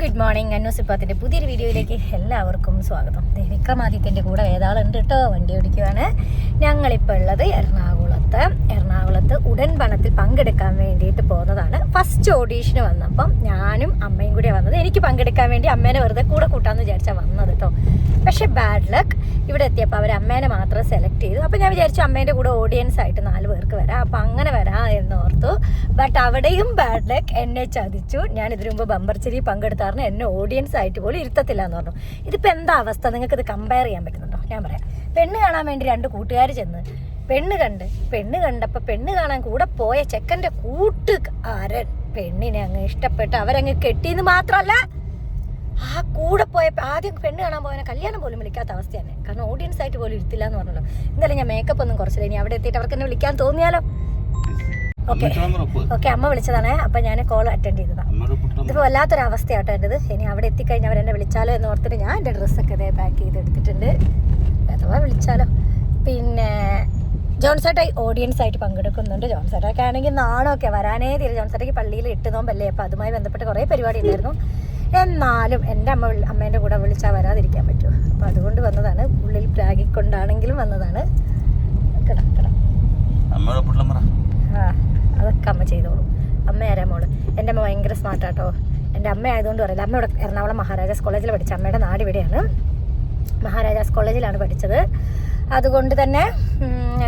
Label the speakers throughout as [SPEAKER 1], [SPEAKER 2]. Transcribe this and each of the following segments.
[SPEAKER 1] Good morning അന്നൂസിപ്പത്തിന്റെ പുതിയൊരു വീഡിയോയിലേക്ക് എല്ലാവർക്കും സ്വാഗതം. വിക്രമാദിത്യന്റെ കൂടെ ഏതാളുണ്ട് കേട്ടോ വണ്ടി ഓടിക്കുവാണ്. ഞങ്ങളിപ്പോൾ ഉള്ളത് എറണാകുളത്ത് എറണാകുളത്ത് ഉടൻ പണത്തിൽ പങ്കെടുക്കാൻ വേണ്ടിയിട്ട് പോകുന്നതാണ്. ഫസ്റ്റ് ഓഡീഷന് വന്നപ്പം ഞാനും അമ്മയും കൂടെ വന്നത്. എനിക്ക് പങ്കെടുക്കാൻ വേണ്ടി അമ്മേനെ വെറുതെ കൂടെ കൂട്ടാന്ന് വിചാരിച്ചാൽ വന്നത് കേട്ടോ പക്ഷെ ബാഡ് ലക്ക് ഇവിടെ എത്തിയപ്പോൾ അവർ അമ്മേനെ മാത്രം സെലക്ട് ചെയ്തു. അപ്പോൾ ഞാൻ വിചാരിച്ചു അമ്മേന്റെ കൂടെ ഓഡിയൻസ് ആയിട്ട് നാല് പേർക്ക് വരാം. അപ്പം അങ്ങനെ വരാം എന്ന് ഓർത്തു. ബട്ട് അവിടെയും ബാഡ് ലക്ക് എന്നെ ചതിച്ചു. ഞാൻ ഇതിനു മുമ്പ് ബമ്പർച്ചെരി പങ്കെടുത്താറിന് എന്നെ ഓഡിയൻസ് ആയിട്ട് പോലും ഇരുത്തത്തില്ല എന്ന് പറഞ്ഞു. ഇതിപ്പോൾ എന്താ അവസ്ഥ? നിങ്ങൾക്ക് ഇത് കമ്പയർ ചെയ്യാൻ പറ്റുന്നുണ്ടോ? ഞാൻ പറയാം. പെണ്ണ് കാണാൻ വേണ്ടി രണ്ട് കൂട്ടുകാർ ചെന്ന് പെണ്ണ് കണ്ട് പെണ്ണ് കണ്ടപ്പോൾ പെണ്ണ് കാണാൻ കൂടെ പോയ ചെക്കന്റെ കൂട്ടുകാരൻ പെണ്ണിനെ അങ്ങ് ഇഷ്ടപ്പെട്ട് അവരങ്ങ് കെട്ടിയെന്ന് മാത്രല്ല ആ കൂടെ പോയ ആദ്യം പെണ്ണ് കാണാൻ പോയവനെ കല്യാണം പോലും വിളിക്കാത്ത അവസ്ഥയാണ് കാരണം ഓഡിയൻസ് ആയിട്ട് പോലും ഇരുത്തില്ല എന്ന് പറഞ്ഞല്ലോ. എന്തായാലും ഞാൻ മേക്കപ്പ് ഒന്നും കുറച്ചില്ല ഇനി അവിടെ എത്തിയിട്ട് അവർക്ക് എന്നെ വിളിക്കാൻ തോന്നിയാലോ? ഓക്കെ ഓക്കെ അമ്മ വിളിച്ചതാണ്. അപ്പൊ ഞാൻ കോൾ അറ്റൻഡ് ചെയ്തതാണ് ഇതിപ്പോൾ വല്ലാത്തൊരു അവസ്ഥയാട്ടോ എന്റെത് ഇനി അവിടെ എത്തിക്കഴിഞ്ഞാൽ അവരെന്നെ വിളിച്ചാലോ എന്ന് ഓർത്തിട്ട് ഞാൻ എന്റെ ഡ്രസ്സൊക്കെ ഇതേ പാക്ക് ചെയ്ത് എടുത്തിട്ടുണ്ട് അഥവാ വിളിച്ചാലോ. പിന്നെ ജോൺസേട്ടായി ഓഡിയൻസ് ആയിട്ട് പങ്കെടുക്കുന്നുണ്ട്. ജോൺസേട്ടൊക്കെ ആണെങ്കിൽ നാണമൊക്കെ വരാനേ തീരെ. ജോൺസേട്ടയ്ക്ക് പള്ളിയിൽ ഇട്ട് നോമ്പല്ലേ അപ്പോൾ അതുമായി ബന്ധപ്പെട്ട് കുറേ പരിപാടി ഉണ്ടായിരുന്നു. എന്നാലും എന്റെ അമ്മ അമ്മേന്റെ കൂടെ വിളിച്ചാൽ വരാതിരിക്കാൻ പറ്റുമോ അപ്പോൾ അതുകൊണ്ട് വന്നതാണ്. ഉള്ളിൽ പ്രാഗിക്കൊണ്ടാണെങ്കിലും വന്നതാണ്. കിടാ കിടാ ആ അതൊക്കെ അമ്മ ചെയ്തോളൂ. അമ്മ ആരാ മോൾ? എന്റെ അമ്മ ഭയങ്കര സ്മാർട്ടാട്ടോ എന്റെ അമ്മ ആയതുകൊണ്ട് പറയില്ല. അമ്മ ഇവിടെ എറണാകുളം മഹാരാജാസ് കോളേജിൽ പഠിച്ച. അമ്മയുടെ നാട് ഇവിടെയാണ്. മഹാരാജാസ് കോളേജിലാണ് പഠിച്ചത്. അതുകൊണ്ട് തന്നെ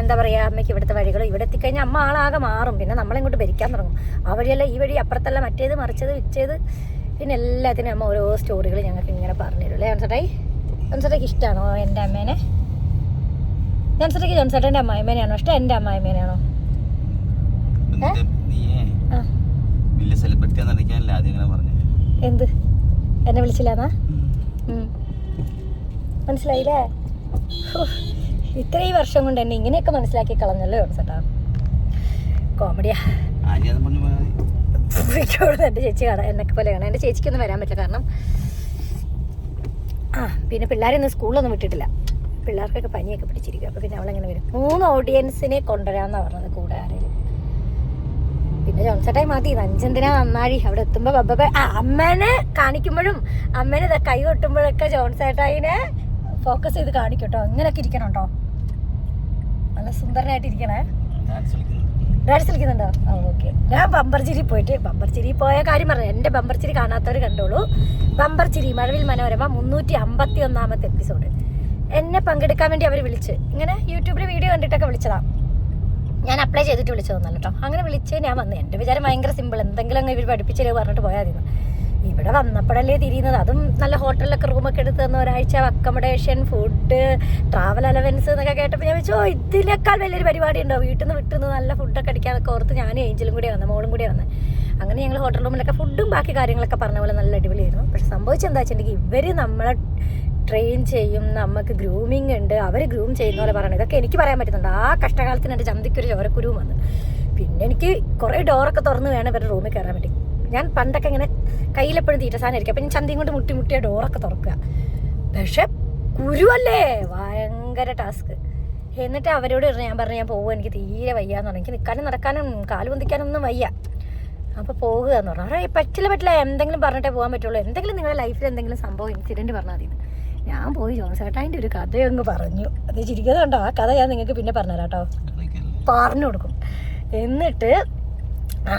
[SPEAKER 1] എന്താ പറയുക അമ്മയ്ക്ക് ഇവിടുത്തെ വഴികൾ ഇവിടെ എത്തിക്കഴിഞ്ഞാൽ അമ്മ ആളാകെ മാറും. പിന്നെ നമ്മളിങ്ങോട്ട് ഭരിക്കാൻ തുടങ്ങും. ആ വഴിയല്ല ഈ വഴി അപ്പുറത്തല്ല മറ്റേത് മറിച്ചത് വിച്ചത് പിന്നെ എല്ലാത്തിനും അമ്മ ഓരോ സ്റ്റോറികൾ ഞങ്ങൾക്ക് ഇങ്ങനെ പറഞ്ഞു തരും അല്ലേ ജോൺസേട്ടായി ജോൺസേട്ടയ്ക്ക് ഇഷ്ടമാണോ എന്റെ അമ്മേനെ? ജോൺസേട്ടയ്ക്ക് ജോൺസേട്ടന്റെ അമ്മായിമേനെയാണോ ഇഷ്ടം? എന്റെ അമ്മായിമേനെയാണോ എന്ത്? എന്നെ വിളിച്ചില്ലാന്നാ. മനസ്സിലായില്ലേ? ഇത്രയും വർഷം കൊണ്ട് എന്നെ ഇങ്ങനെയൊക്കെ മനസ്സിലാക്കി കളഞ്ഞല്ലോ ചേട്ടാ. കോമഡിയാ. എന്റെ എന്റെ ചേച്ചി കാണാം എന്നൊക്കെ പോലെ എന്റെ എന്റെ ചേച്ചിക്കൊന്നും വരാൻ പറ്റില്ല കാരണം ആ പിന്നെ പിള്ളേരെ ഒന്നും സ്കൂളിലൊന്നും വിട്ടിട്ടില്ല. പിള്ളേർക്കൊക്കെ പനിയൊക്കെ പിടിച്ചിരിക്കും അപ്പോൾ പിന്നെ അവളെങ്ങനെ വരും? മൂന്ന് ഓഡിയൻസിനെ കൊണ്ടുവരാമെന്നാണ് പറഞ്ഞത് കൂടെ ആരെങ്കിലും പിന്നെ ജോൺസേട്ടായി മതി നഞ്ചെന്തിനാ നന്നാഴി അവിടെ എത്തുമ്പോൾ ബബ്ബ ആ അമ്മേനെ കാണിക്കുമ്പോഴും അമ്മേനെ കൈ കൊട്ടുമ്പോഴൊക്കെ ജോൺസേട്ടായിനെ ഫോക്കസ് ചെയ്ത് കാണിക്കും കേട്ടോ അങ്ങനെയൊക്കെ ഇരിക്കണം കേട്ടോ നല്ല സുന്ദരനായിട്ടിരിക്കണേ.
[SPEAKER 2] ഡാൻസ് കളിക്കുന്നു
[SPEAKER 1] ഡാൻസ് കളിക്കുന്നുണ്ടോ? ആ ഓക്കെ. ഞാൻ ബമ്പർച്ചിരി പോയിട്ട് ബമ്പർച്ചിരി പോയ കാര്യം പറഞ്ഞു എന്റെ ബമ്പർച്ചിരി കാണാത്തവർ കണ്ടോളൂ. ബമ്പർച്ചിരി മഴവിൽ മനോരമ മുന്നൂറ്റി അമ്പത്തി ഒന്നാമത്തെ എപ്പിസോഡ്. എന്നെ പങ്കെടുക്കാൻ വേണ്ടി അവർ വിളിച്ച്. ഇങ്ങനെ യൂട്യൂബിൽ വീഡിയോ കണ്ടിട്ടൊക്കെ വിളിച്ചതാ. ഞാൻ അപ്ലൈ ചെയ്തിട്ട് വിളിച്ചതെന്നല്ലോ കേട്ടോ. അങ്ങനെ വിളിച്ച് ഞാൻ വന്നു. എന്റെ വിചാരം ഭയങ്കര സിമ്പിൾ എന്തെങ്കിലും അങ്ങ് ഇവർ പഠിപ്പിച്ചു പറഞ്ഞിട്ട് പോയാൽ മതി. ഇവിടെ വന്നപ്പോഴല്ലേ തിരിയുന്നത്. അതും നല്ല ഹോട്ടലിലൊക്കെ റൂമൊക്കെ എടുത്ത് തന്ന ഒരാഴ്ച അക്കോമഡേഷൻ ഫുഡ് ട്രാവൽ അലവൻസ് എന്നൊക്കെ കേട്ടപ്പോൾ ഞാൻ വെച്ചോ ഇതിനേക്കാൾ വലിയൊരു പരിപാടി ഉണ്ടോ വീട്ടിൽ നിന്ന് വിട്ടുനിന്ന് നല്ല ഫുഡൊക്കെ അടിക്കാനൊക്കെ ഓർത്ത് ഞാനും ഏഞ്ചലും കൂടി വന്നത് മോളും കൂടി വന്നത് അങ്ങനെ ഞങ്ങൾ ഹോട്ടൽ റൂമിലൊക്കെ ഫുഡും ബാക്കി കാര്യങ്ങളൊക്കെ പറഞ്ഞ പോലെ നല്ല അടിപൊളിയായിരുന്നു. പക്ഷെ സംഭവിച്ചെന്താ വെച്ചിട്ടുണ്ടെങ്കിൽ ഇവർ നമ്മളെ ട്രെയിൻ ചെയ്യും നമുക്ക് ഗ്രൂമിങ് ഉണ്ട്. അവർ ഗ്രൂം ചെയ്യുന്ന പോലെ പറയണം. ഇതൊക്കെ എനിക്ക് പറയാൻ പറ്റുന്നുണ്ട്. ആ കഷ്ടകാലത്തിന് എന്റെ ചന്തിക്കൊരു ചോരക്കുരുവും വന്നു. പിന്നെ എനിക്ക് കുറേ ഡോറൊക്കെ തുറന്ന് വേണം ഇവരുടെ റൂമിൽ കയറാൻ വേണ്ടി. ഞാൻ പണ്ടൊക്കെ ഇങ്ങനെ കയ്യിലെപ്പോഴും തീറ്റ സാധനം ആയിരിക്കും. അപ്പം ഞാൻ ചന്തയും കൊണ്ട് മുട്ടി മുട്ടിയ ഡോറൊക്കെ തുറക്കുക. പക്ഷെ കുരുവല്ലേ? ഭയങ്കര ടാസ്ക് എന്നിട്ട് അവരോട് ഞാൻ പറഞ്ഞു ഞാൻ പോകുക എനിക്ക് തീരെ വയ്യാന്ന് പറഞ്ഞു. എനിക്ക് നിൽക്കാനും നടക്കാനും കാൽ പൊന്തിക്കാനും ഒന്നും വയ്യ. അപ്പോൾ പോകുക എന്ന് പറഞ്ഞു. അവരെ പറ്റില്ല പറ്റില്ല. എന്തെങ്കിലും പറഞ്ഞിട്ടേ പോകാൻ പറ്റുള്ളൂ. എന്തെങ്കിലും നിങ്ങളുടെ ലൈഫിൽ എന്തെങ്കിലും സംഭവം ഇൻസിഡന്റ് പറഞ്ഞാൽ മതി. ഞാൻ പോയി ജോൺസേട്ടാന്റെ ഒരു കഥയങ്ങ് പറഞ്ഞു. അത് ചിരിക്കുന്നുണ്ടോ ആ കഥ ഞാൻ നിങ്ങൾക്ക് പിന്നെ പറഞ്ഞുതരാം കേട്ടോ. പറഞ്ഞു കൊടുക്കും. എന്നിട്ട്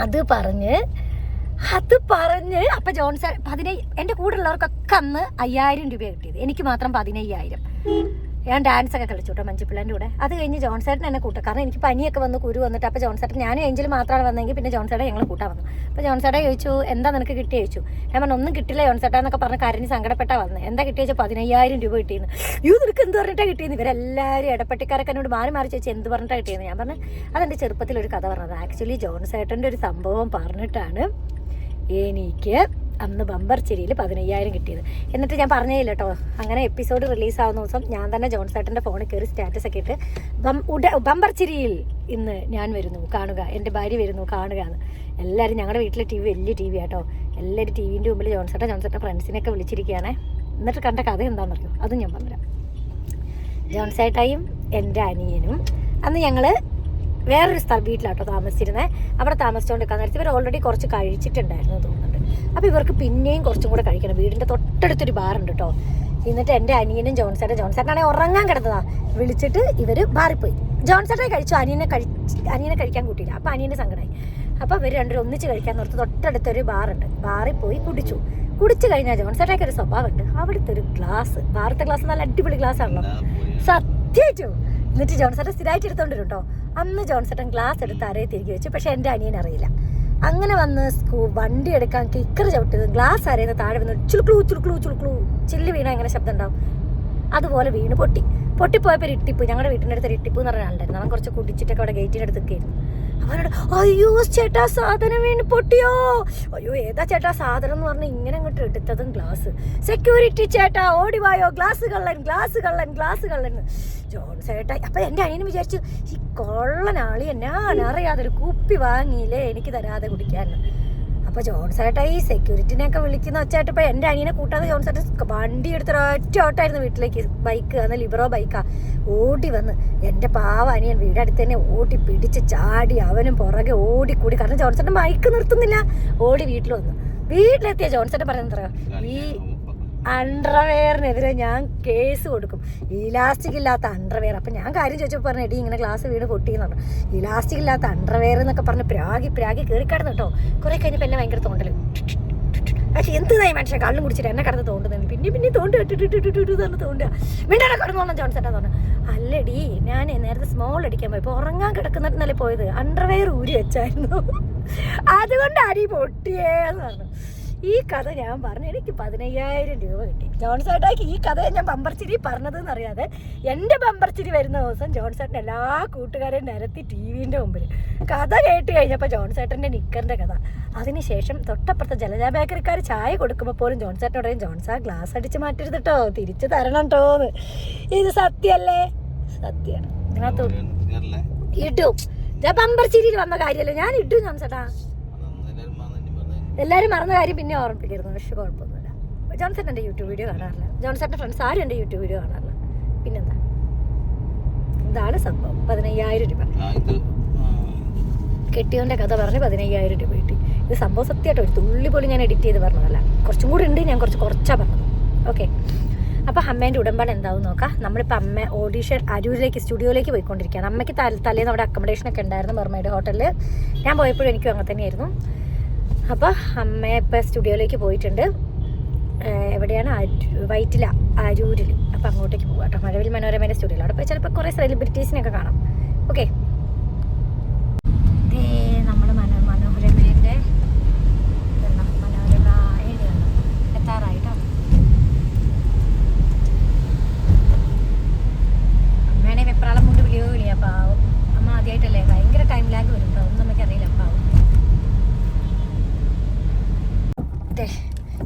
[SPEAKER 1] അത് പറഞ്ഞ് അത് പറഞ്ഞ് അപ്പൊ ജോൺസൺ പതിനയ്യ എന്റെ കൂടെ ഉള്ളവർക്കൊക്കെ അന്ന് അയ്യായിരം രൂപ കിട്ടിയത്. എനിക്ക് മാത്രം പതിനയ്യായിരം. ഞാൻ ഡാൻസ് ഒക്കെ കളിച്ചു കേട്ടോ മഞ്ചിപ്പിള്ളേന്റെ കൂടെ. അത് കഴിഞ്ഞ് ജോൺസേട്ടൻ എന്നെ കൂട്ടുക കാരണം എനിക്ക് പനിയൊക്കെ വന്ന് കുരു വന്നിട്ട് അപ്പോൾ ജോൺസേട്ടൻ ഞാനും ഏഞ്ചൽ മാത്രമാണ് വന്നെങ്കിൽ പിന്നെ ജോൺസേട്ടൻ ഞങ്ങൾ കൂട്ടാൻ വന്നു. അപ്പോൾ ജോൺസേട്ടൻ ചോദിച്ചു എന്താ നിനക്ക് കിട്ടിയ? ചോദിച്ചു. ഞാൻ പറഞ്ഞു ഒന്നും കിട്ടില്ല ജോൺസേട്ടാ എന്നൊക്കെ പറഞ്ഞ് കരഞ്ഞ് സങ്കടപ്പെട്ടാ വന്നത് എന്താ കിട്ടിയ? ചോദിച്ചാൽ പതിനയ്യായിരം രൂപ കിട്ടിയെന്ന്. യൂ നിനക്ക് എന്ത് പറഞ്ഞിട്ടാണ് കിട്ടിയെന്ന്? ഇവരെല്ലാവരും ഇടപ്പെട്ടിക്കാരൊക്കെ എന്നോട് മാറി മാറി ചോദിച്ചു എന്ത് പറഞ്ഞിട്ടാണ് കിട്ടിയെന്ന്? ഞാൻ പറഞ്ഞു അതെന്റെ ചെറുപ്പത്തിലൊരു കഥ പറഞ്ഞത്. ആക്ച്വലി ജോൺസേട്ടന്റെ ഒരു സംഭവം പറഞ്ഞിട്ടാണ് എനിക്ക് അന്ന് ബമ്പർ ചിരിയിൽ പതിനയ്യായിരം കിട്ടിയത്. എന്നിട്ട് ഞാൻ പറഞ്ഞില്ല കേട്ടോ അങ്ങനെ എപ്പിസോഡ് റിലീസ് ആവുന്ന ദിവസം ഞാൻ തന്നെ ജോൺ ജോൺസേട്ടന്റെ ഫോണിൽ കയറി സ്റ്റാറ്റസ് ഒക്കെ ഇട്ട് ബം ഉട ബമ്പർ ചിരിയിൽ ഇന്ന് ഞാൻ വരുന്നു കാണുക. എന്റെ ഭാര്യ വരുന്നു കാണുക എന്ന്. എല്ലാവരും ഞങ്ങളുടെ വീട്ടിലെ ടി വി വലിയ ടി വി ആട്ടോ. എല്ലാവരും ടി വിന്റെ മുമ്പിൽ ജോൺസേട്ടൻ ജോൺസേട്ടൻ ഫ്രണ്ട്സിനെയൊക്കെ വിളിച്ചിരിക്കുകയാണ്. എന്നിട്ട് കണ്ട കഥ എന്താണെന്ന് പറഞ്ഞു അതും ഞാൻ പറഞ്ഞുതരാം. ജോൺസേട്ടായും എന്റെ അനിയനും അന്ന് ഞങ്ങൾ വേറൊരു സ്ഥലം വീട്ടിലാട്ടോ താമസിച്ചിരുന്നത് അവിടെ താമസിച്ചുകൊണ്ടിരിക്കാൻ നേരത്തെ ഇവർ ഓൾറെഡി കുറച്ച് കഴിച്ചിട്ടുണ്ടായിരുന്നു തോന്നുന്നുണ്ട്. അപ്പോൾ ഇവർക്ക് പിന്നെയും കുറച്ചും കൂടെ കഴിക്കണം. വീടിന്റെ തൊട്ടടുത്തൊരു ബാറുണ്ട് കേട്ടോ എന്നിട്ട് എന്റെ അനിയനും ജോൺസേട്ടൻ ജോൺസേട്ടനാണെങ്കിൽ ഉറങ്ങാൻ കിടന്നതാ. വിളിച്ചിട്ട് ഇവർ ബാറിപ്പോയി പോയി ജോൺസേട്ടനെ കഴിച്ചു. അനിയനെ കഴി അനിയനെ കഴിക്കാൻ കൂട്ടിയില്ല. അപ്പോൾ അനിയന് സങ്കടമായി അപ്പോൾ ഇവർ രണ്ടുപേരും ഒന്നിച്ച് കഴിക്കാൻ നിർത്തി. തൊട്ടടുത്തൊരു ബാറുണ്ട് ബാറിൽ പോയി കുടിച്ചു. കുടിച്ചു കഴിഞ്ഞാൽ ജോൺസേട്ടനൊക്കെ ഒരു സ്വഭാവമുണ്ട് അവിടുത്തെ ഒരു ഗ്ലാസ് ബാറത്തെ ഗ്ലാസ് നല്ല അടിപൊളി ഗ്ലാസ് ആണല്ലോ. സത്യമായിട്ടും എന്നിട്ട് ജോൺസേട്ടൻ സ്ഥിരമായിട്ട് എടുത്തോണ്ട് കേട്ടോ അന്ന് ജോൺസേട്ടൻ ഗ്ലാസ് എടുത്ത് അരയെ തിരികെ വെച്ചു. പക്ഷെ എന്റെ അനിയൻ അറിയില്ല. അങ്ങനെ വന്ന് സ്കൂ വണ്ടി എടുക്കാൻ കിക്കർ ചവിട്ടത് ഗ്ലാസ് അറിയുന്ന താഴെ വന്ന് ചുളുക്ലൂ ചുളുക്ലൂ ചുളുക്ലൂ ചില്ല് വീണ എങ്ങനെ ശബ്ദം ഉണ്ടാവും? അതുപോലെ വീണ് പൊട്ടി. പൊട്ടിപ്പോയപ്പോൾ ഇട്ടിപ്പ്. ഞങ്ങളുടെ വീട്ടിന്റെ അടുത്ത് ഇട്ടിപ്പ് എന്ന് പറഞ്ഞ ആളുണ്ടായിരുന്നു. അവൻ കുറച്ച് കുടിച്ചിട്ടൊക്കെ അവിടെ ഗേറ്റിന്റെ അടുത്ത് നിൽക്കുകയായിരുന്നു അവനോട് അയ്യോ ചേട്ടാ സാധനം വീണ് പൊട്ടിയോ? അയ്യോ ഏതാ ചേട്ടാ സാധനം? എന്ന് പറഞ്ഞ് ഇങ്ങനെ അങ്ങോട്ട് എടുത്തതും ഗ്ലാസ് സെക്യൂരിറ്റി ചേട്ടാ ഓടി വായോ? ഗ്ലാസ് കള്ളൻ ഗ്ലാസ് കള്ളൻ ഗ്ലാസ് കള്ളൻ. ജോൺ ചേട്ടാ അപ്പൊ എന്റെ അനിയനും വിചാരിച്ചു ഈ കൊള്ളനാളി ഞാൻ അറിയാതെ ഒരു കുപ്പി വാങ്ങിയില്ലേ? എനിക്ക് തരാതെ കുടിക്കാൻ. അപ്പൊ ജോൺ ചേട്ടാ ഈ സെക്യൂരിറ്റിനെയൊക്കെ വിളിക്കുന്ന ഒച്ചായിട്ട് ഇപ്പൊ എന്റെ അനിയനെ കൂട്ടാതെ ജോൺ ചേട്ടൻ വണ്ടി എടുത്തൊരു ഒറ്റ ഓട്ടായിരുന്നു വീട്ടിലേക്ക്. ബൈക്ക് അന്ന് ലിബറോ ബൈക്കാ ഓടി വന്ന് എന്റെ പാവ അനിയൻ വീടടുത്ത് തന്നെ ഓടി പിടിച്ച് ചാടി അവനും പുറകെ ഓടിക്കൂടി. കാരണം ജോൺസേട്ടൻ ബൈക്ക് നിർത്തുന്നില്ല. ഓടി വീട്ടിൽ വന്നു. വീട്ടിലെത്തിയ ജോൺസേട്ടൻ പറയുന്നത് ഈ അണ്ടർവെയറിനെതിരെ ഞാൻ കേസ് കൊടുക്കും. ഇലാസ്റ്റിക് ഇല്ലാത്ത അണ്ടർവെയർ. അപ്പം ഞാൻ കാര്യം ചോദിച്ചപ്പോൾ പറഞ്ഞു എടി ഇങ്ങനെ ഗ്ലാസ് വീട് പൊട്ടിയെന്നുണ്ട്. ഇലാസ്റ്റിക് ഇല്ലാത്ത അണ്ടർവെയർ എന്നൊക്കെ പറഞ്ഞ് പ്രാഗി പ്രാഗി കയറി കിടന്നു കേട്ടോ. കുറേ കഴിഞ്ഞപ്പോൾ എന്നെ ഭയങ്കര തോണ്ടൽ. പക്ഷെ എന്തിനായി മനുഷ്യൻ കള്ളും കുടിച്ചിട്ട് എന്നെ കടന്ന് തോണ്ടുന്നു പിന്നെ പിന്നെ തോണ്ട് ഇട്ടിട്ടിട്ടിട്ടിട്ട് തോണ്ടുക. മിണ്ടാടെ കടന്നോളാം ജോൺസേട്ടാ തോന്നുന്നു. അല്ലടി ഞാൻ നേരത്തെ സ്മോൾ അടിക്കാൻ പോയി ഇപ്പോൾ ഉറങ്ങാൻ കിടക്കുന്നിടത്തല്ലേ പോയത്? അണ്ടർവെയർ ഊരി വെച്ചായിരുന്നു. അതുകൊണ്ട് അടി പൊട്ടിയേന്ന് പറഞ്ഞു. ഈ കഥ ഞാൻ പറഞ്ഞു എനിക്ക് പതിനയ്യായിരം രൂപ കിട്ടി. ജോൺസേട്ടാക്ക് ഈ കഥ ഞാൻ ബമ്പർച്ചിരി പറഞ്ഞതെന്ന് അറിയാതെ എന്റെ ബമ്പർച്ചിരി വരുന്ന ദിവസം ജോൺസേട്ടൻ എല്ലാ കൂട്ടുകാരെയും നിരത്തി ടി വിന്റെ മുമ്പിൽ. കഥ കേട്ട് കഴിഞ്ഞപ്പോൾ ജോൺസേട്ടന്റെ നിക്കറിന്റെ കഥ. അതിനുശേഷം തൊട്ടപ്പുറത്തെ ജലജ ബേക്കറിക്കാർ ചായ കൊടുക്കുമ്പോൾ പോലും ജോൺസേട്ടനോട് ജോൺസാ ഗ്ലാസ് അടിച്ച് മാറ്റരുത് കേട്ടോ തിരിച്ചു തരണം കേട്ടോന്ന് ഇത് സത്യമല്ലേ സത്യമാണ് ഇതിനകത്ത് ഇട്ടു ഞാൻ ബമ്പർച്ചിരിയിൽ വന്ന കാര്യമല്ലേ? ഞാൻ ഇട്ടു ജോൺസേട്ടാ. എല്ലാവരും മറന്ന കാര്യം പിന്നെ ഓർമ്മിപ്പിക്കരുത്. പക്ഷെ കുഴപ്പമൊന്നുമില്ല. ജോൺസൺ എന്റെ യൂട്യൂബ് വീഡിയോ കാണാറില്ല. ജോൺസന്റെ ഫ്രണ്ട്സ് ആരും എന്റെ യൂട്യൂബ് വീഡിയോ കാണാറില്ല. പിന്നെന്താ? ഇതാണ് സംഭവം. പതിനയ്യായിരം രൂപ. കെട്ടിയോന്റെ കഥ പറഞ്ഞ് പതിനയ്യായിരം രൂപ കിട്ടി. ഇത് സംഭവം സത്യമായിട്ട് ഒരു തുള്ളി പോലും ഞാൻ എഡിറ്റ് ചെയ്ത് പറഞ്ഞതല്ല. കുറച്ചും കൂടി ഉണ്ട് ഞാൻ കുറച്ച് കുറച്ചാണ് പറഞ്ഞത്. ഓക്കെ. അപ്പോൾ അമ്മേന്റെ ഉടമ്പാട് എന്താവും നോക്കാം. നമ്മളിപ്പോൾ അമ്മ ഓഡീഷൻ അരൂരിലേക്ക് സ്റ്റുഡിയോയിലേക്ക് പോയിക്കൊണ്ടിരിക്കുകയാണ്. അമ്മയ്ക്ക് തല തലേന്ന് അവിടെ അക്കോമഡേഷനൊക്കെ ഉണ്ടായിരുന്നു മെർമൈഡ് ഹോട്ടലിൽ ഞാൻ പോയപ്പോഴും എനിക്കും അങ്ങനെ തന്നെയായിരുന്നു. അപ്പോൾ അമ്മ ഇപ്പം സ്റ്റുഡിയോയിലേക്ക് പോയിട്ടുണ്ട്. എവിടെയാണ് വൈറ്റില അരൂരിൽ. അപ്പോൾ അങ്ങോട്ടേക്ക് പോകാം കേട്ടോ മഴവിൽ മനോരമയുടെ സ്റ്റുഡിയോയിൽ അവിടെ പോയി ചിലപ്പോൾ കുറേ സെലിബ്രിറ്റീസിനെയൊക്കെ കാണാം. ഓക്കെ നമ്മൾ മനോ മനോരമേന്റെ ഇതെണ്ണം, മനോരമ ഏരിയാണ് എത്താറായിട്ടോ അമ്മയാണെ വെപ്രാളം കൊണ്ട് വിളിയോ വിളിയാ പാവം അമ്മ ആദ്യമായിട്ടല്ലേ ഭയങ്കര ടൈം ലാഗ് വരും കേട്ടോ ഒന്നും നമുക്കറിയില്ല പാവം ദേ,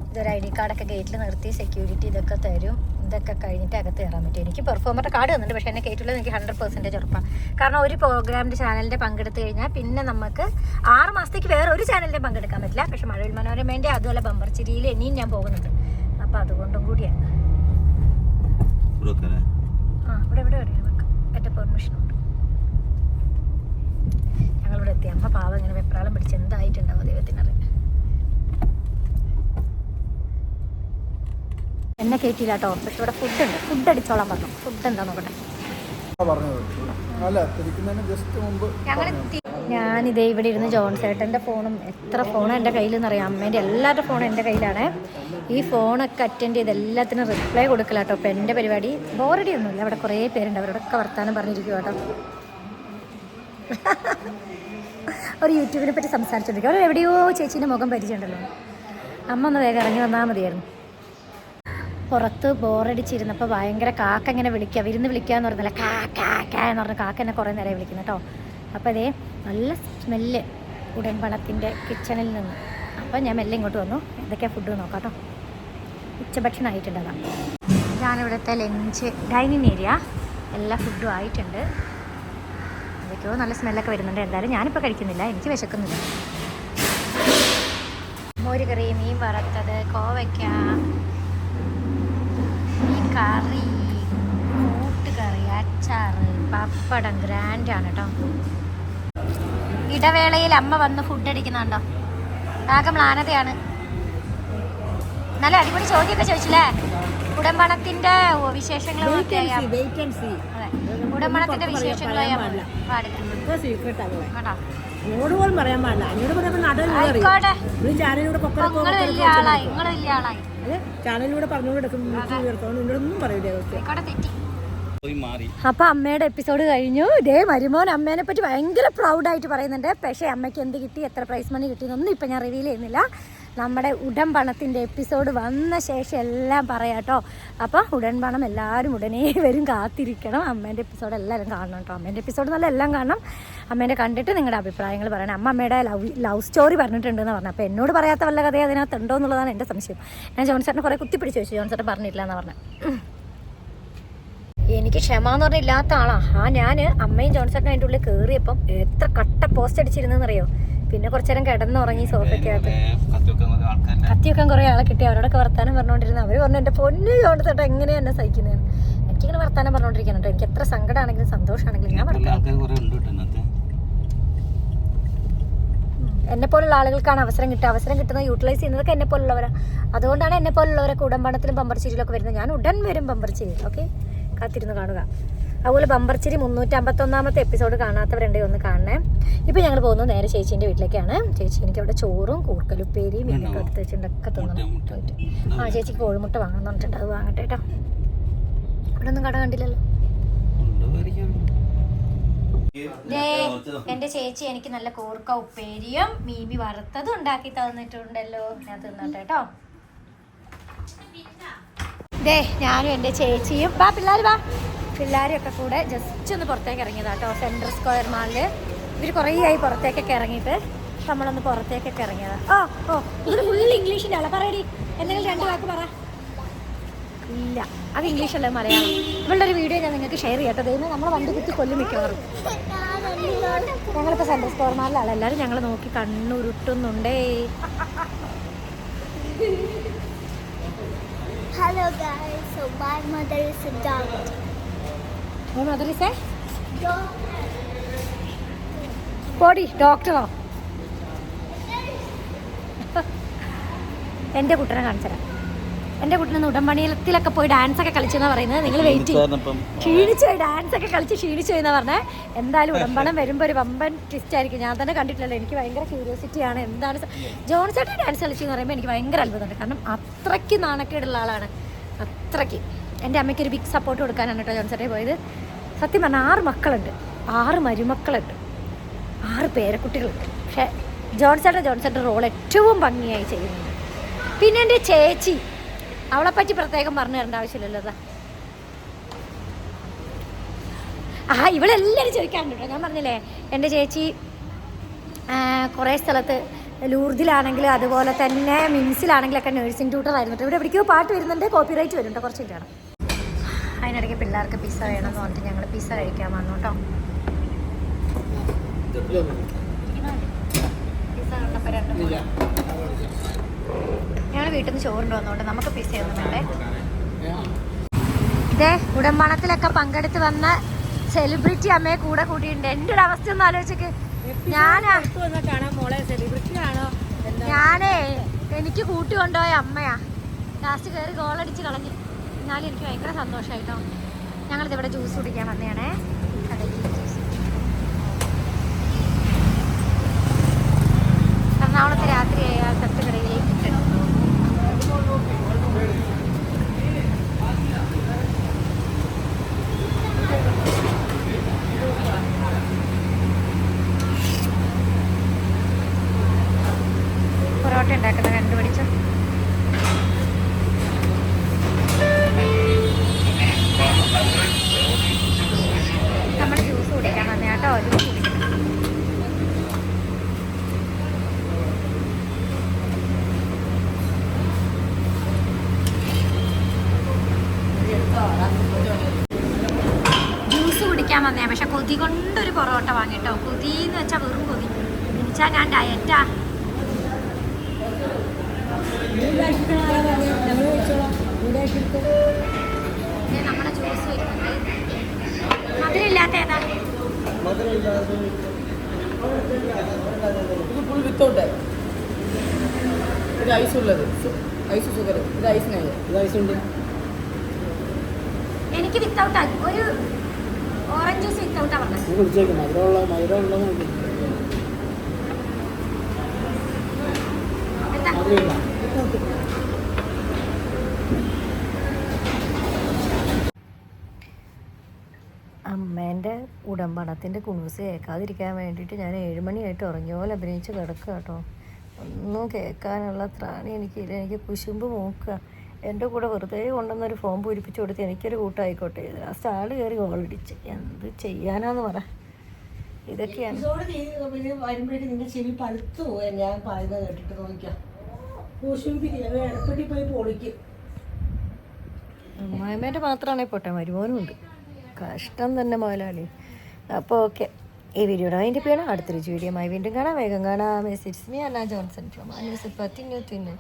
[SPEAKER 1] ഇതൊരു ഐ ഡി കാർഡൊക്കെ ഗേറ്റിൽ നിർത്തി സെക്യൂരിറ്റി ഇതൊക്കെ തരും. ഇതൊക്കെ കഴിഞ്ഞിട്ട് അകത്ത് കയറാൻ പറ്റും. എനിക്ക് പെർഫോമറുടെ കാർഡ് തന്നിട്ടുണ്ട്. പക്ഷേ എന്നെ കയറ്റുള്ളത് എനിക്ക് ഹൺഡ്രഡ് പെർസെന്റേജ് ഉറപ്പാണ് കാരണം ഒരു പ്രോഗ്രാമിന്റെ ചാനലിന്റെ പങ്കെടുത്ത് കഴിഞ്ഞാൽ പിന്നെ നമുക്ക് ആറ് മാസത്തേക്ക് വേറെ ഒരു ചാനലിന്റെ പങ്കെടുക്കാൻ പറ്റില്ല. പക്ഷെ മഴവിൽ മനോരമേന്റെ അതുപോലെ ബമ്പർ ചിരിയിൽ ഇനിയും ഞാൻ പോകുന്നുണ്ട്. അപ്പോൾ അതുകൊണ്ടും കൂടിയാണ് ആ ഇവിടെ ഇവിടെ വെക്കാം എന്റെ പെർമിഷൻ ഉണ്ട്. ഞങ്ങളിവിടെ എത്തി. അമ്മ പാവം ഇങ്ങനെ വെപ്രാളം പിടിച്ച് എന്തായിട്ടുണ്ടാവും ദൈവത്തിനറിയാം. എന്നെ കയറ്റിയില്ല കേട്ടോ പക്ഷെ ഇവിടെ ഫുഡ് ഉണ്ട് ഫുഡ് അടിച്ചോളാൻ പറഞ്ഞു. ഫുഡ് എന്താ നോക്കട്ടെ?
[SPEAKER 3] പറഞ്ഞത് അല്ല തിരിക്കുന്നതിന് ജസ്റ്റ് മുമ്പ്
[SPEAKER 1] ഞാനിതേ ഇവിടെ ഇരുന്ന് ജോൺ ചേട്ടന്റെ ഫോണും എത്ര ഫോണും എന്റെ കയ്യിലെന്ന് അറിയാം അമ്മേന്റെ എല്ലാവരുടെ ഫോണും എന്റെ കയ്യിലാണ്. ഈ ഫോണൊക്കെ അറ്റൻഡ് ചെയ്ത് എല്ലാത്തിനും റിപ്ലൈ കൊടുക്കില്ല കേട്ടോ ഇപ്പം എന്റെ പരിപാടി ബോറടി ഒന്നുമില്ല അവിടെ കുറേ പേരുണ്ട്. അവരോടൊക്കെ വർത്താനം പറഞ്ഞിരിക്കും കേട്ടോ ഒരു യൂട്യൂബിനെ പറ്റി സംസാരിച്ചോണ്ടിരിക്കും അവർ എവിടെയോ ചേച്ചീന്റെ മുഖം പരിചയമുണ്ടല്ലോ. അമ്മ ഒന്ന് വേഗം ഇറങ്ങി വന്നാൽ മതിയായിരുന്നു. പുറത്ത് ബോറടിച്ചിരുന്നപ്പോൾ ഭയങ്കര കാക്ക ഇങ്ങനെ വിളിക്കുക വിരുന്ന് വിളിക്കുക എന്ന് പറഞ്ഞില്ല? കാ കാ കാ എന്ന് പറഞ്ഞ കാക്ക എന്നെ കുറേ നേരം വിളിക്കുന്നു കേട്ടോ അപ്പോൾ അതേ നല്ല സ്മെല്ല് ഉടൻപണത്തിന്റെ കിച്ചണിൽ നിന്ന്. അപ്പോൾ ഞാൻ മെല്ലെ ഇങ്ങോട്ട് വന്നു. എന്തൊക്കെയാണ് ഫുഡ് നോക്കാം കേട്ടോ ഉച്ചഭക്ഷണം ആയിട്ടുണ്ട് ഞാനിവിടുത്തെ ലഞ്ച് ഡൈനിങ് ഏരിയ എല്ലാ ഫുഡും ആയിട്ടുണ്ട്. എന്തൊക്കെയോ നല്ല സ്മെല്ലൊക്കെ വരുന്നുണ്ട്. എന്തായാലും ഞാനിപ്പോൾ കഴിക്കുന്നില്ല. എനിക്ക് വിശക്കുന്നില്ല. മോര് കറി മീൻ വറുത്തത് കോവയ്ക്ക കറി കൂട്ടുകറി അച്ചാർ പപ്പടം ഗ്രാൻഡാണ് കേട്ടോ ഇടവേളയിൽ അമ്മ വന്ന് ഫുഡ് അടിക്കുന്നുണ്ടോ? ആകെ മ്ലാനതയാണ്. നല്ല അടിപൊളി ചോദ്യമൊക്കെ ചോദിച്ചില്ലേ? ഉടമ്പണത്തിന്റെ വിശേഷങ്ങളൊക്കെ. ഉടമ്പണത്തിന്റെ വിശേഷങ്ങളായ
[SPEAKER 4] പറയാൻ
[SPEAKER 1] പാടില്ല. കേട്ടോ
[SPEAKER 4] എന്നോട് പോലും പറയാൻ പാടില്ല. എന്നോട് പറയാൻ നടൻ അറിയും. ചാനലിലൂടെ ചാനലിലൂടെ പറഞ്ഞുകൊണ്ട് എടുക്കും എന്നോടൊന്നും പറയില്ല
[SPEAKER 1] അപ്പൊ അമ്മയുടെ എപ്പിസോഡ് കഴിഞ്ഞു. ഇതേ മരുമോൻ അമ്മേനെ പറ്റി ഭയങ്കര പ്രൗഡായിട്ട് പറയുന്നുണ്ട്. പക്ഷേ അമ്മയ്ക്ക് എന്ത് കിട്ടി എത്ര പ്രൈസ് മണി കിട്ടിയെന്നൊന്നും ഇപ്പൊ ഞാൻ റിവീൽ ചെയ്യുന്നില്ല. നമ്മുടെ ഉടൻ പണത്തിന്റെ എപ്പിസോഡ് വന്ന ശേഷം എല്ലാം പറയാട്ടോ അപ്പോൾ ഉടൻ പണം എല്ലാവരും ഉടനെ വരും കാത്തിരിക്കണം. അമ്മേന്റെ എപ്പിസോഡ് എല്ലാവരും കാണണം കേട്ടോ. അമ്മേന്റെ എപ്പിസോഡ് നല്ല എല്ലാം കാണണം. അമ്മേന്റെ കണ്ടിട്ട് നിങ്ങളുടെ അഭിപ്രായങ്ങൾ പറയണം. അമ്മ അമ്മയുടെ ലവ് ലവ് സ്റ്റോറി പറഞ്ഞിട്ടുണ്ടെന്ന് പറഞ്ഞു അപ്പോൾ എന്നോട് പറയാത്ത വല്ല കഥയെ അതിനകത്ത് ഉണ്ടോ എന്നുള്ളതാണ് എന്റെ സംശയം. ഞാൻ ജോൺസേട്ടനെ കുറേ കുത്തിപ്പിടിച്ച് ചോദിച്ചു. ജോൺസേട്ടൻ പറഞ്ഞിട്ടില്ല എന്ന് പറഞ്ഞു എനിക്ക് ക്ഷമ എന്ന് പറഞ്ഞാൽ ഇല്ലാത്ത ആളാണ് ആ ഞാൻ അമ്മയും ജോൺസേട്ടനും അതിന്റെ ഉള്ളിൽ കയറിയപ്പം എത്ര കട്ട പോസ്റ്റ് അടിച്ചിരുന്നെന്നറിയോ? പിന്നെ കുറച്ചു നേരം കിടന്നുറങ്ങി സോഫയ്ക്കകത്ത്
[SPEAKER 2] കത്തിവെക്കാൻ
[SPEAKER 1] കുറെ ആളെ കിട്ടി. അവരോടൊക്കെ വർത്താനം പറഞ്ഞുകൊണ്ടിരുന്നു അവർ പറഞ്ഞു എന്റെ പൊന്നു ജോൺസേട്ടൻ എങ്ങനെയാണ് എന്നെ സഹിക്കുന്നതെന്ന് എനിക്കിങ്ങനെ വർത്താനം പറഞ്ഞുകൊണ്ടിരിക്കണം കേട്ടോ എനിക്ക് എത്ര സങ്കടമാണെങ്കിലും സന്തോഷമാണെങ്കിലും ഞാൻ എന്നെ പോലുള്ള ആളുകൾക്കാണ് അവസരം കിട്ടുക. അവസരം കിട്ടുന്നത് യൂട്ടിലൈസ് ചെയ്യുന്നതൊക്കെ എന്നെ പോലുള്ളവരാണ് അതുകൊണ്ടാണ് എന്നെ പോലുള്ളവരൊക്കെ ഉടമ്പണത്തിലും ബമ്പർച്ചിരിയിലൊക്കെ വരുന്നത്. ഞാൻ ഉടൻ വരും ബമ്പർച്ചിരി ഓക്കെ? കാത്തിരുന്ന് കാണുക. അതുപോലെ ബമ്പർച്ചിരി മുന്നൂറ്റമ്പത്തൊന്നാമത്തെ എപ്പിസോഡ് കാണാത്തവരുണ്ടെങ്കിൽ ഒന്ന് കാണണേ. ഇപ്പോൾ ഞങ്ങൾ പോകുന്നത് നേരെ ചേച്ചീന്റെ വീട്ടിലേക്കാണ്. ചേച്ചി എനിക്ക് അവിടെ ചോറും കൂർക്കലുപ്പേരിയും മീനൊക്കെ എടുത്ത് വെച്ചിട്ടൊക്കെ. പോയിട്ട്. ആ ചേച്ചിക്ക് കോഴിമുട്ട വാങ്ങാൻ പറഞ്ഞിട്ടുണ്ട്. അത് വാങ്ങട്ടെ കേട്ടോ. ഇവിടെ ഒന്നും കട കണ്ടില്ലല്ലോ. എന്റെ ചേച്ചി എനിക്ക് നല്ല കൂർക്ക ഉപ്പേരിയും മീമി വറുത്തതും ഉണ്ടാക്കി തന്നിട്ടുണ്ടല്ലോ. ഞാൻ തിന്നട്ടെ കേട്ടോ. ദേ ഞാനും എന്റെ ചേച്ചിയും. വാ പിള്ളേർ വാ. പിള്ളേരും ഒക്കെ കൂടെ ജസ്റ്റ് ഒന്ന് പുറത്തേക്ക് ഇറങ്ങിയതാ കേട്ടോ സെൻട്രൽ സ്ക്വയർ മാളിൽ ഇവർ കുറേ ആയി പുറത്തേക്കൊക്കെ ഇറങ്ങിയിട്ട് നമ്മളൊന്ന് പുറത്തേക്കൊക്കെ ഇറങ്ങിയതാ. ഓ ഓ ഇവിടെ ഫുൾ ഇംഗ്ലീഷിന്റെ പറയടി. എന്തെങ്കിലും രണ്ട് വാക്ക് പറ. ഇല്ല അത് ഇംഗ്ലീഷ് അല്ല മലയാളം. ഇവളുടെ ഒരു വീഡിയോ ഞാൻ നിങ്ങൾക്ക് ഷെയർ ചെയ്യട്ടെ ദൈവം നമ്മളെ വണ്ടി കുത്തി കൊല്ലും മിക്കവാറും. ഞങ്ങളിപ്പോൾ സെൻട്രൽ സ്ക്വയർ മാളിലാണ് എല്ലാവരും ഞങ്ങൾ നോക്കി കണ്ണുരുട്ടുന്നുണ്ടേ.
[SPEAKER 5] Hello guys, so my mother is a doctor.
[SPEAKER 1] മദറിസേ പോടി ഡോക്ടറോ എന്റെ കുട്ടനെ കാണിച്ചുതരാം എന്റെ കുട്ടനെ ഉടമ്പണിയിലത്തിലൊക്കെ പോയി ഡാൻസ് ഒക്കെ കളിച്ചെന്നാ പറയുന്നത്. നിങ്ങൾ വെയിറ്റ് ക്ഷീണിച്ചു പോയി ഡാൻസ് ഒക്കെ കളിച്ച് ക്ഷീണിച്ചു പോയി എന്നാ പറഞ്ഞേ എന്തായാലും ഉടമ്പണം വരുമ്പോൾ ഒരു വമ്പൻ ട്വിസ്റ്റ് ആയിരിക്കും. ഞാൻ തന്നെ കണ്ടിട്ടില്ലല്ലോ. എനിക്ക് ഭയങ്കര ക്യൂരിയോസിറ്റി ആണ്. എന്താണ് ജോൺസേട്ടൻ ഡാൻസ് കളിച്ചെന്ന് പറയുമ്പോൾ എനിക്ക് ഭയങ്കര അത്ഭുതമുണ്ട്. കാരണം അത്രയ്ക്ക് നാണക്കേടുള്ള ആളാണ്. അത്രയ്ക്ക്. എന്റെ അമ്മയ്ക്ക് ഒരു ബിഗ് സപ്പോർട്ട് കൊടുക്കാനാണ് കേട്ടോ ജോൺ ചേട്ടൻ പോയത്. സത്യം പറഞ്ഞാൽ ആറ് മക്കളുണ്ട്. ആറ് മരുമക്കളുണ്ട്. ആറ് പേരക്കുട്ടികളുണ്ട്. പക്ഷേ ജോൺ ചേട്ടൻ ജോൺ ചേട്ടൻ റോൾ ഏറ്റവും ഭംഗിയായി ചെയ്യുന്നുണ്ട് പിന്നെ എന്റെ ചേച്ചി. അവളെപ്പറ്റി പ്രത്യേകം പറഞ്ഞു തരേണ്ട ആവശ്യമില്ലല്ലോ ആ ഇവളെല്ലാവരും ചോദിക്കാറുണ്ട് കേട്ടോ. ഞാൻ പറഞ്ഞില്ലേ എന്റെ ചേച്ചി കുറേ സ്ഥലത്ത് ലൂർദിലാണെങ്കിലും അതുപോലെ തന്നെ മിംസിലാണെങ്കിലൊക്കെ നേഴ്സിംഗ് ട്യൂട്ടർ ആയിരുന്നു. ഇവിടെ എവിടേക്കോ പാട്ട് വരുന്നുണ്ട്. കോപ്പി റൈറ്റ് വരുന്നുണ്ട്. കുറച്ച് വേണം അതിനിടയ്ക്ക് പിള്ളേർക്ക് പിസ്സ വേണമെന്ന് പറഞ്ഞിട്ട് ഞങ്ങൾ പിസ്സ കഴിക്കാൻ വന്നു കേട്ടോ. പിസ്സ കണ്ടപ്പോൾ രണ്ട് ഞങ്ങൾ വീട്ടിൽ നിന്ന് ചോറുണ്ട് വന്നുകൊണ്ട് നമുക്ക് പിസ്സ ഒന്നും വേണ്ടേ? ഇതേ ഉടമ്പണത്തിലൊക്കെ പങ്കെടുത്ത് വന്ന സെലിബ്രിറ്റി അമ്മയെ കൂടെ കൂട്ടിയിട്ടുണ്ട് എന്റെ ഒരു അവസ്ഥ ഒന്ന് ആലോചിച്ചേക്ക്. ഞാനാ ഞാനേ എനിക്ക് കൂട്ടി കൊണ്ടുപോയ അമ്മയാ ലാസ്റ്റ് കയറി ഗോളടിച്ച് കളഞ്ഞു. എന്നാലും എനിക്ക് ഭയങ്കര സന്തോഷമായിട്ടോ ഞങ്ങളിത് ഇവിടെ ജ്യൂസ് കുടിക്കാൻ വന്നതാണേ. കടയിൽ ജ്യൂസ് എറണാകുളത്ത് രാത്രിയായ ജ്യൂസ് കുടിക്കാൻ വന്നേ. പക്ഷെ കൊതി കൊണ്ടൊരു പൊറോട്ട വാങ്ങിട്ടോ. കൊതി എന്ന് വെച്ചാൽ വെറും കൊതി. എനിച്ചാ ഞാൻ ഡയറ്റാ നമ്മുടെ ജ്യൂസ് വരുന്നുണ്ട്. മധുരമില്ലാത്ത ഏതാ?
[SPEAKER 4] ഇത് ഐസ് ഉള്ളത് ഐസ് ഷുഗർ ഇത് ഐസിനായി ഇത് ഐസ് ഉണ്ട്
[SPEAKER 1] എനിക്ക് വിത്തൗട്ട് ഒരു ഓറഞ്ച് ജ്യൂസ് വിത്തൗട്ട് അമ്മേന്റെ ഉടമ്പണത്തിന്റെ കുണൂസ് കേൾക്കാതിരിക്കാൻ വേണ്ടിയിട്ട് ഞാൻ ഏഴുമണിയായിട്ട് ഉറങ്ങിയ പോലെ അഭിനയിച്ച് കിടക്കുക കേട്ടോ. ഒന്നും കേൾക്കാനുള്ള ത്രാണി എനിക്കില്ല എനിക്ക് കുശുമ്പ് മൂക്കുക. എന്റെ കൂടെ വെറുതെ കൊണ്ടുവന്നൊരു ഫോം പൂരിപ്പിച്ച് കൊടുത്ത് എനിക്കൊരു കൂട്ടായിക്കോട്ടെ. ലാസ്റ്റ് ആൾ കയറി ഓളടിച്ച് എന്ത് ചെയ്യാനാന്ന് പറ. ഇതൊക്കെയാണ്.
[SPEAKER 4] വരുമ്പോഴേക്കും ചെവി പഴുത്തു പോയാൽ ഞാൻ പറയുന്നത് കേട്ടിട്ട് നോക്കാം കുശുമ്പിക്കില്ല ഇടപ്പെട്ടി പോയി പൊളിക്കും.
[SPEAKER 1] അമ്മായിമ്മേന്റെ മാത്രമാണെങ്കിൽ പോട്ടെ. മരുമോനുണ്ട് കഷ്ടം തന്നെ മുതലാളി അപ്പോൾ ഓക്കെ. ഈ വീഡിയോയുടെ അതിന്റെ പേര് അടുത്തൊരു വീഡിയോ വീണ്ടും കാണാം. വേഗം കാണാം. മെസ്സിറ്റ്സ് me Anna Johnson from news പത്തി ന്യൂ തിന്നു